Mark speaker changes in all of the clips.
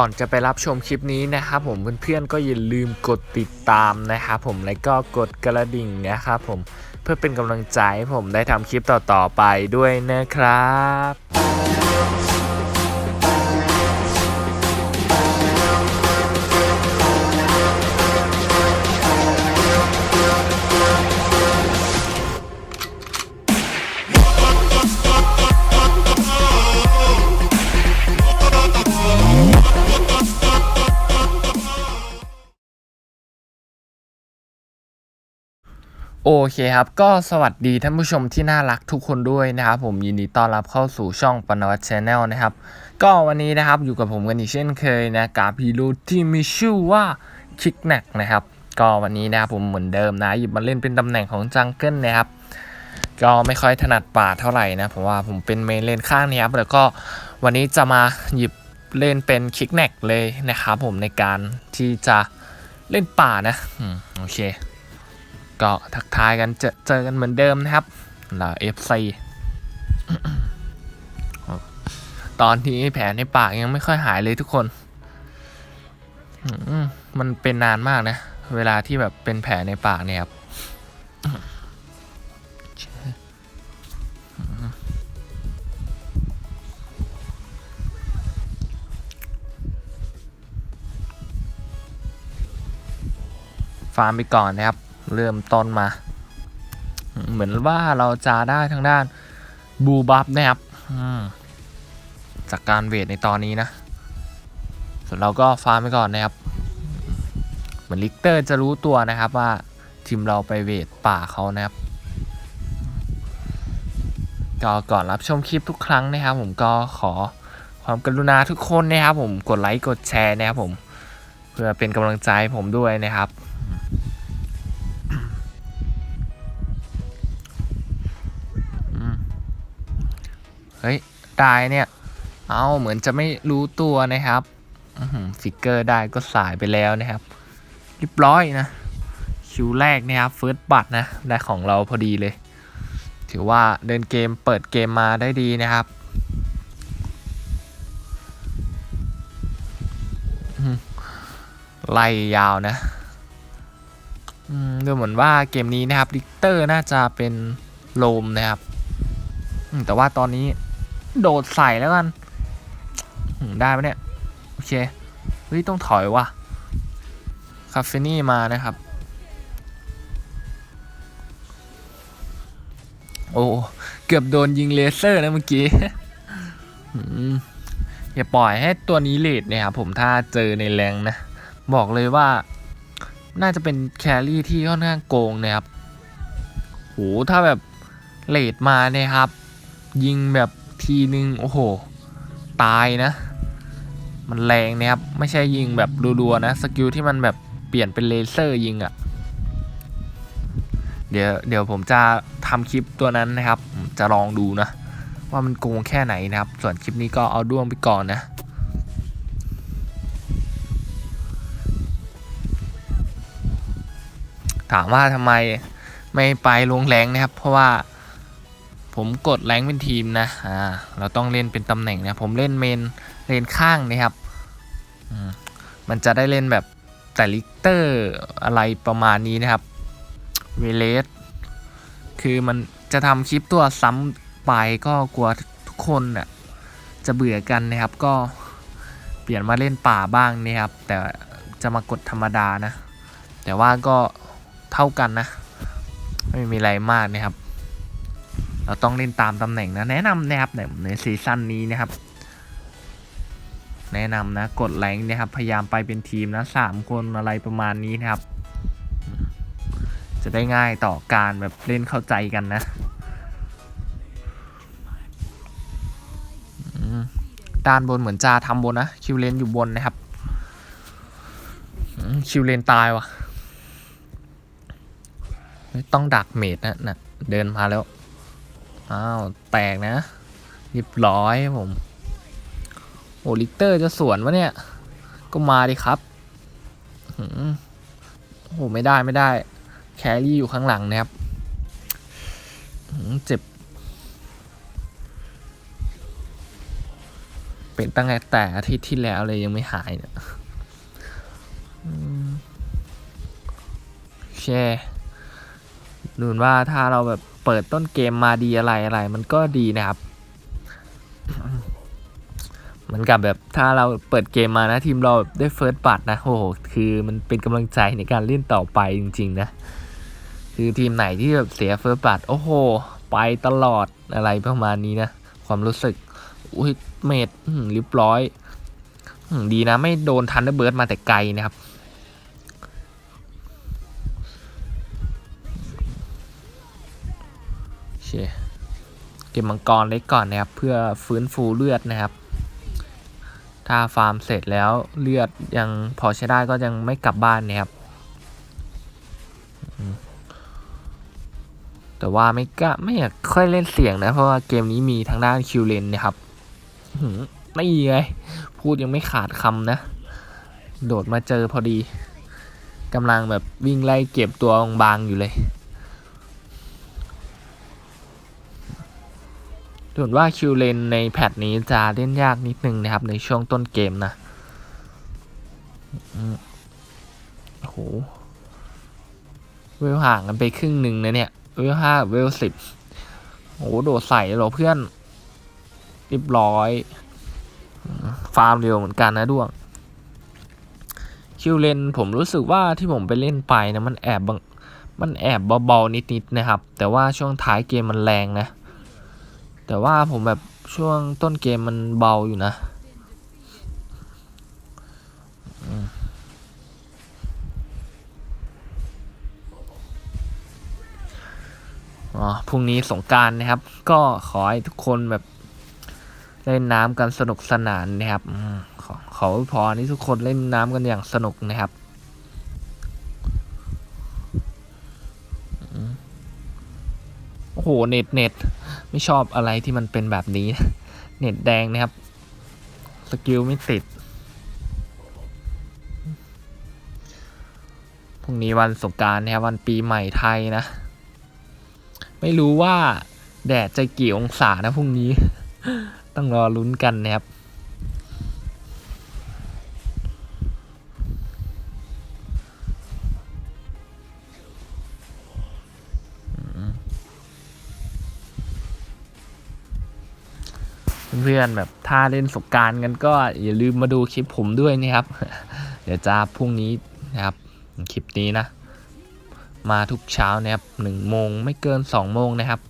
Speaker 1: ก่อนจะไปรับชมคลิปนี้นะครับผมเพื่อนๆก็อย่าลืมกดติดตามนะครับผมและก็กดกระดิ่งนะครับผมเพื่อเป็นกำลังใจให้ผมได้ทำคลิปต่อๆไปด้วยนะครับ โอเคครับ ก็สวัสดีท่านผู้ชมที่น่ารักทุกคนด้วยนะครับผมยินดีต้อนรับเข้าสู่ช่องปนวัตชาแนลนะครับ ก็วันนี้นะครับอยู่กับผมกันอีกเช่นเคยนะกับฮีโร่ที่มีชื่อว่าคิกแนกนะครับ ก็วันนี้นะครับผมเหมือนเดิมนะหยิบมาเล่นเป็นตำแหน่งของจังเกิลนะครับ ก็ไม่ค่อยถนัดป่าเท่าไหร่นะผมว่าผมเป็นเมนเลนข้างนี้ครับแล้วก็วันนี้จะมาหยิบเล่นเป็นคิกแนกเลยนะครับผมในการที่จะเล่นป่านะโอเค ก็ทักทายกันเจอเจอกันเหมือนเดิมนะครับเหล่า FC ตอนนี้แผลในปากยังไม่ค่อยหายเลยทุกคน มันเป็นนานมากนะ เวลาที่แบบเป็นแผลในปากเนี่ยครับฟาร์มไปก่อนนะครับ เริ่มต้นมา เหมือนว่าเราจะได้ทางด้านบูบัฟนะครับจากการเวทในตอนนี้นะ ส่วนเราก็ฟาร์มไปก่อนนะครับ เหมือนลิกเตอร์จะรู้ตัวนะครับว่าทีมเราไปเวทป่าเขานะครับก็ก่อนรับชมคลิปทุกครั้งนะครับ ผมก็ขอความกรุณาทุกคนนะครับ ผมกดไลค์กดแชร์นะครับผม เพื่อเป็นกำลังใจผมด้วยนะครับ ฮ้ย ได้เนี่ย เอาเหมือนจะไม่รู้ตัวนะครับฟิกเกอร์ได้ก็สายไปแล้วนะครับเรียบร้อยนะคิวแรกนะครับเฟิร์สบัตนะ ได้ของเราพอดีเลย ถือว่าเดินเกมเปิดเกมมาได้ดีนะครับไล่ยาวนะอืมดูเหมือนว่าเกมนี้นะครับลิกเตอร์น่าจะเป็นโลมนะครับแต่ว่าตอนนี้ โดดใส่แล้วกันได้ไหมเนี่ย โอเคเฮ้ยต้องถอยว่ะคาเฟนี่มานะครับ โอ้เกือบโดนยิงเลเซอร์นะเมื่อกี้อย่าปล่อยให้ตัวนี้เลดเนี่ยครับผมถ้าเจอในแรงนะ บอกเลยว่า น่าจะเป็นแครี่ที่ค่อนข้างโกงนะครับโหถ้าแบบเลดมาเนี่ยครับ ยิงแบบ ทีนึง โอ้โห ตายนะ มันแรงนะครับ ไม่ใช่ยิงแบบรัวๆนะ สกิลที่มันแบบเปลี่ยนเป็นเลเซอร์ยิงอะ่ะ เดี๋ยวเดี๋ยวผมจะทำคลิปตัวนั้นนะครับ จะลองดูนะ ว่ามันโกงแค่ไหนนะครับ ส่วนคลิปนี้ก็เอาด้วงไปก่อนนะถามว่าทำไมไม่ไปลงแรงนะครับ เพราะว่า ผมกดแรงเป็นทีมนะอ่าเราต้องเล่นเป็นตำแหน่งนะผมเล่นเมนเลนข้างนะครับอืมมันจะได้เล่นแบบแต่ลิกเตอร์อะไรประมาณนี้นะครับเวเลสคือมันจะทำคลิปตัวซ้ำไปก็กลัวทุกคนน่ะจะเบื่อกันนะครับก็เปลี่ยนมาเล่นป่าบ้างนะครับ แต่จะมากดธรรมดานะ แต่ว่าก็เท่ากันนะ ไม่มีอะไรมากนะครับ เราต้องเล่นตามตำแหน่งนะ แนะนำนะครับในซีซั่นนี้นะครับ แนะนำนะกดแรงนะครับ พยายามไปเป็นทีมนะสามคนอะไรประมาณนี้นะครับ จะได้ง่ายต่อการแบบเล่นเข้าใจกันนะด้านบนเหมือนจะทำบนนะ คิวเลนอยู่บนนะครับ คิวเลนตายว่ะ ต้องดักเมดนะนะเดินมาแล้ว อ้าว แตกนะเรียบร้อยผม โอ้ลิเตอร์จะสวนวะเนี่ย ก็มาดิครับหืมโอ้ไม่ได้ไม่ได้ แครี่อยู่ข้างหลังนะครับหืมเจ็บ เป็นตั้งแต่แต่อาทิตย์ที่แล้วเลยยังไม่หายเนี่ยอืมโอเคดูว่าถ้าเราแบบ เปิดต้นเกมมาดีอะไรอะไร มันก็ดีนะครับเหมือนกับแบบถ้าเราเปิดเกมมานะทีมเราได้เฟิร์สบัตนะโอ้โหคือมันเป็นกำลังใจในการเล่นต่อไปจริง ๆ นะ คือทีมไหนที่แบบเสียเฟิร์สบัตโอ้โห ไปตลอดอะไรประมาณนี้นะ ความรู้สึกอุ้ยเมดอื้อหือรียบร้อย ดีนะ ไม่โดนทันเดอร์เบิร์ดมาแต่ไกลนะครับ เคเก็บมังกรเล็กก่อนนะครับ เพื่อฟื้นฟูเลือดนะครับ ถ้าฟาร์มเสร็จแล้วเลือดยังพอใช้ได้ก็ยังไม่กลับบ้านนะครับ แต่ว่าไม่กล้าไม่อยากค่อยเล่นเสียงนะ เพราะว่าเกมนี้มีทางด้านคิวเลนนะครับอื้อหือไม่ไงพูดยังไม่ขาดคำนะ โดดมาเจอพอดีกำลังแบบวิ่งไล่เก็บตัวบางๆอยู่เลย ดูเหมือนว่าคิวเลนในแพทนี้จะเล่นยากนิดนึงนะครับในช่วงต้นเกมนะโอ้โห เวลห่างกันไปครึ่งหนึ่งนะเนี่ย เวลห้าเวลสิบโอ้โห โดดใส่เหรอเพื่อนเรียบร้อย ฟาร์มเร็วเหมือนกันนะด้วง คิวเลนผมรู้สึกว่าที่ผมไปเล่นไปนะมันแอบมันแอบเบาๆนิดๆนะครับ แต่ว่าช่วงท้ายเกมมันแรงนะ แต่ว่าผมแบบช่วงต้นเกมมันเบาอยู่นะอ๋อพรุ่งนี้สงการนะครับ ก็ขอให้ทุกคนแบบเล่นน้ำกันสนุกสนานนะครับอขอขออวยพรให้ทุกคนเล่นน้ำกันอย่างสนุกนะครับโอ้โหเน็ตเน็ต ไม่ชอบอะไรที่มันเป็นแบบนี้ เน็ตแดงนะครับ สกิลไม่ติด พรุ่งนี้วันสงกรารนะครับวันปีใหม่ไทยนะ ไม่รู้ว่าแดดจะกี่องศานะพรุ่งนี้ ต้องรอลุ้นกันนะครับ เพื่อนๆแบบถ้าเล่นสงการกันก็อย่าลืมมาดูคลิปผมด้วยนะครับ เดี๋ยวจะพรุ่งนี้นะครับคลิปนี้นะ มาทุกเช้านะครับหนึ่งโมงไม่เกินสองโมงนะครับ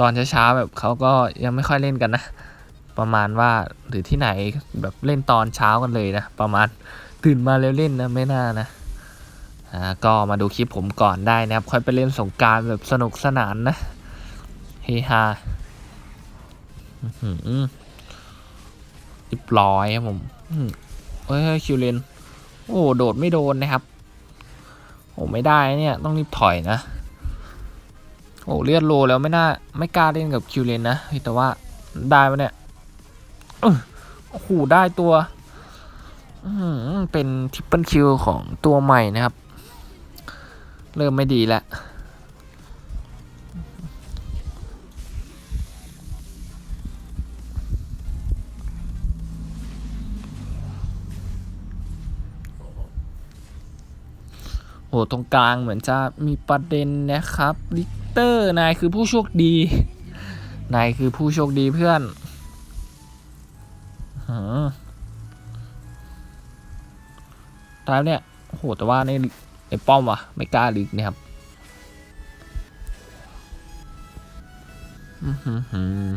Speaker 1: ตอนเช้าๆแบบเขาก็ยังไม่ค่อยเล่นกันนะ ประมาณว่าหรือที่ไหนแบบเล่นตอนเช้ากันเลยนะ ประมาณตื่นมาแล้วเล่นนะไม่น่านะก็มาดูคลิปผมก่อนได้นะครับ ค่อยไปเล่นสงการแบบสนุกสนานนะ เฮฮาอื้อหือเรียบร้อยครับผมเฮ้ยเฮ้ยคิวเลน โอ้โดดไม่โดนนะครับ โอ้ไม่ได้เนี่ย ต้องรีบถอยนะ โอ้เลือดโลแล้วไม่น่า ไม่กล้าเล่นกับคิวเลนนะแต่ว่าได้ปะเนี่ยอื้อโอ้โหได้ตัวอื้อหือเป็นทริปเปิลคิวของตัวใหม่นะครับ เริ่มไม่ดีแล้ว โอ้ตรงกลางเหมือนจะมีประเด็นนะครับ ลิกเตอร์นายคือผู้โชคดี นายคือผู้โชคดีเพื่อนหือตายเนี่ยโอ้โหแต่ว่าในไอป้อมวะไม่กล้าลิกเนี่ยครับ อื้อหือ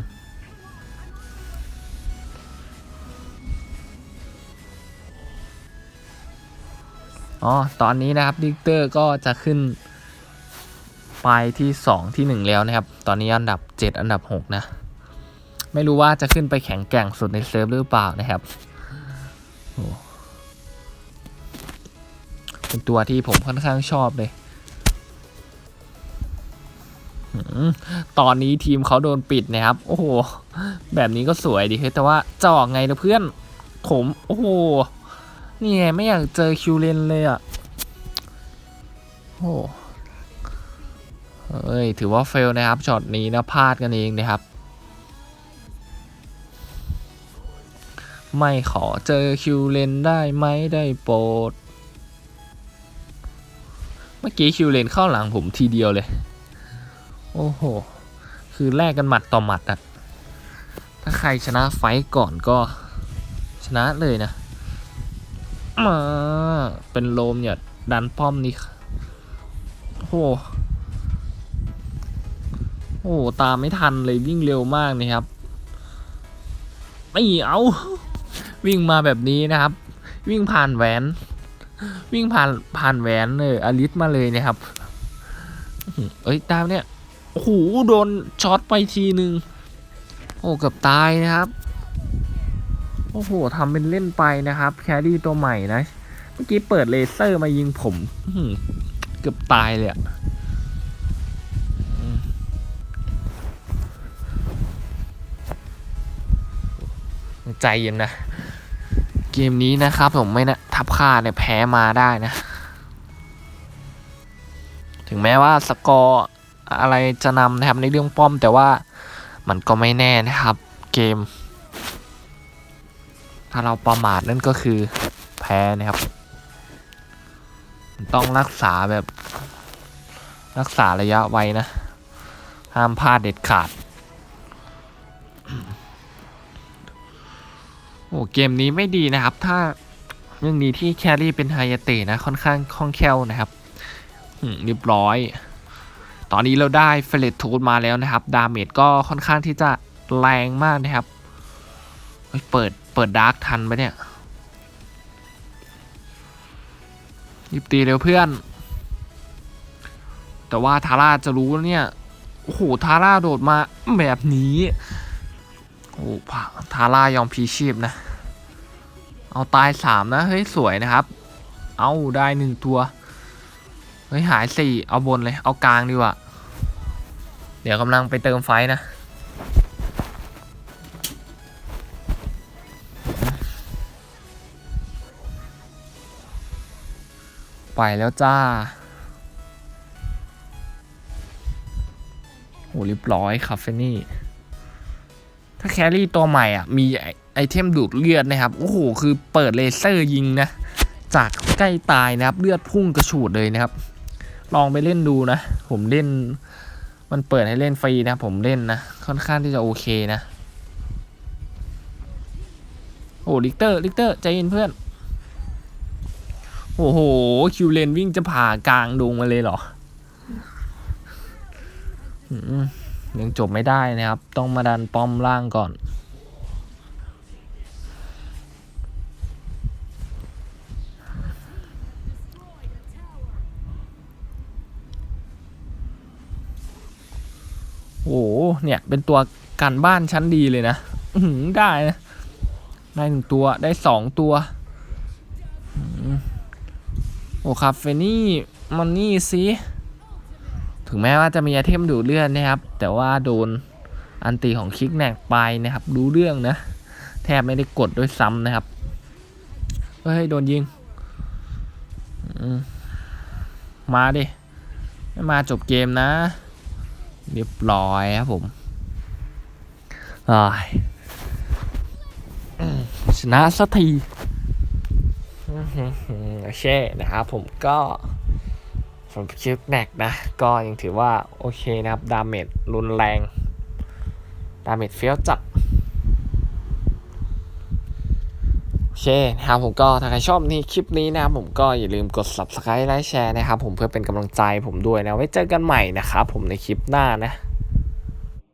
Speaker 1: อ๋อ ตอนนี้นะครับดิกเตอร์ก็จะขึ้น ไปที่สองที่หนึ่งแล้วนะครับ ตอนนี้อันดับเจ็ดอันดับหกนะ ไม่รู้ว่าจะขึ้นไปแข็งแกร่งสุดในเซิร์ฟหรือเปล่านะครับเป็นตัวที่ผมค่อนข้างชอบเลย ตอนนี้ทีมเขาโดนปิดนะครับ โอ้โห แบบนี้ก็สวยดีแต่ว่าจะออกไงนะเพื่อน ผม โอ้โห นี่ไงไม่อยากเจอคิวเลนเลยอะโอ้เอ้ย ถือว่าเฟลนะครับช็อตนี้นะพลาดกันเองนะครับ ไม่ขอเจอคิวเลนได้ไหมได้โปรด เมื่อกี้คิวเลนเข้าหลังผมทีเดียวเลย โอ้โห คือแลกกันหมัดต่อหมัดอะถ้าใครชนะไฟก่อนก็ชนะเลยนะ มาเป็นโลมเนี่ยดันป้อมนี่โอ้โหโอ้โหตามไม่ทันเลยวิ่งเร็วมากนี่ครับ ไม่เอาวิ่งมาแบบนี้นะครับ วิ่งผ่านแหวน วิ่งผ่านผ่านแหวนเลยอลิสมาเลยนะครับเอ้ยตามเนี่ยโอ้โหโดนช็อตไปทีนึงโอ้เกือบตายนะครับ โอ้โหทำเป็นเล่นไปนะครับ แครี่ตัวใหม่นะ เมื่อกี้เปิดเลเซอร์มายิงผมเกือบตายเลยอะใจเย็นนะ เกมนี้นะครับผมไม่นะทับค่าเนี่ยแพ้มาได้นะ ถึงแม้ว่าสกอร์อะไรจะนำนะครับในเรื่องป้อมแต่ว่ามันก็ไม่แน่นะครับ เกม ถ้าเราประมาทนั่นก็คือแพ้นะครับ ต้องรักษาแบบรักษาระยะไว้นะ ห้ามพลาดเด็ดขาด โอ้เกมนี้ไม่ดีนะครับ ถ้าเรื่องนี้ที่แครี่เป็นไฮยเตะนะ ค่อนข้างคล่องแคล่วนะครับเรียบร้อย ตอนนี้เราได้เฟลตทูดมาแล้วนะครับ ดาเมจก็ค่อนข้างที่จะแรงมากนะครับ เปิด เปิดดาร์กทันปะเนี่ยรีบตีเร็วเพื่อน แต่ว่าทาร่าจะรู้เนี่ย โอ้โห ทาร่าโดดมาแบบนี้ โอ้ผาทาร่ายอมพีชีพนะ เอาตายสามนะ เฮ้ย สวยนะครับ เอาได้หนึ่งตัว เฮ้ย หายสี่เอาบนเลย เอากลางดีกว่า เดี๋ยวกำลังไปเติมไฟนะ ไปแล้วจ้าโหเรียบร้อยคาเฟนี่ ถ้าแครี่ตัวใหม่อะ มีไอไอเทมดูดเลือดนะครับ โอ้โห คือเปิดเลเซอร์ยิงนะ จากใกล้ตายนะครับ เลือดพุ่งกระฉูดเลยนะครับ ลองไปเล่นดูนะ ผมเล่น มันเปิดให้เล่นฟรีนะ ผมเล่นนะ ค่อนข้างที่จะโอเคนะ โอ้ลิกเตอร์ลิกเตอร์ใจเย็นเพื่อน โอ้โห คิวเลนวิ่งจะผ่ากลางดงมาเลยเหรอยังจบไม่ได้นะครับ ต้องมาดันป้อมล่างก่อน โอ้โหเนี่ย เป็นตัวกันบ้านชั้นดีเลยนะได้นะ ได้หนึ่งตัวได้สองตัว โอ้คาเฟนี่มันนี่สิถึงแม้ว่าจะมีไอเทมดูเลือดนะครับ แต่ว่าโดนอันตีของคิกแนกไปนะครับดูเรื่องนะ แทบไม่ได้กดด้วยซ้ำนะครับ เฮ้ย โดนยิงมมาดิ ไม่มาจบเกมนะ เรียบร้อยครับผมอ้ายอืมชนะสักที โอเคนะครับผมก็สำหรับคลิปแนกนะ ก็ยังถือว่า โอเคนะครับ ดาเมจรุนแรง ดาเมจเฟี้ยวจัดโอเคนะครับผมก็ถ้าใครชอบนี่คลิปนี้นะครับผมก็อย่าลืมกด subscribe และแชร์นะครับผมเพื่อเป็นกำลังใจผมด้วยนะ ไว้เจอกันใหม่นะครับผมในคลิปหน้านะ